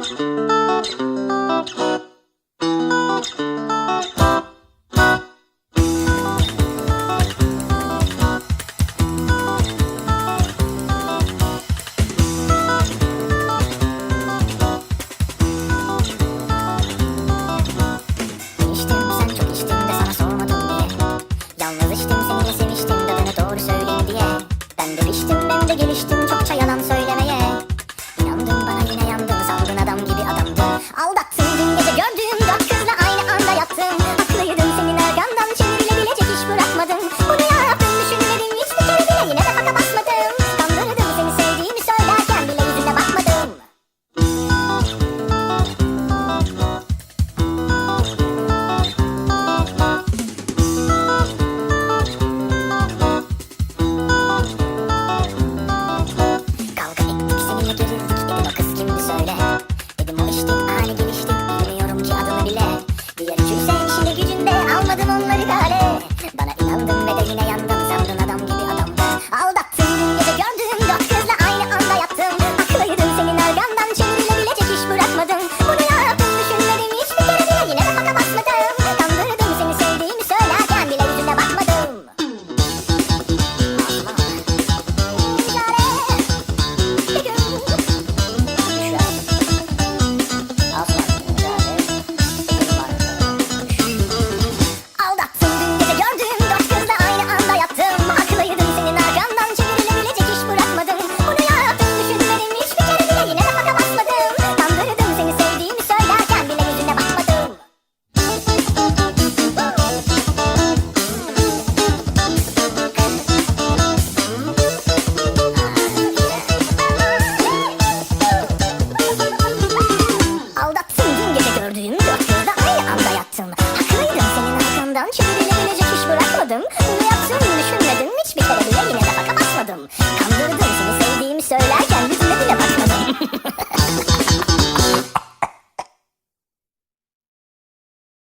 Yalnız Yazıştım seninle seviştim Dadını doğru söyleyin diye. Ben de demiştim ben de geliştim Çokça yalan söyledim Aldı Ellerine hiç bırakmadım.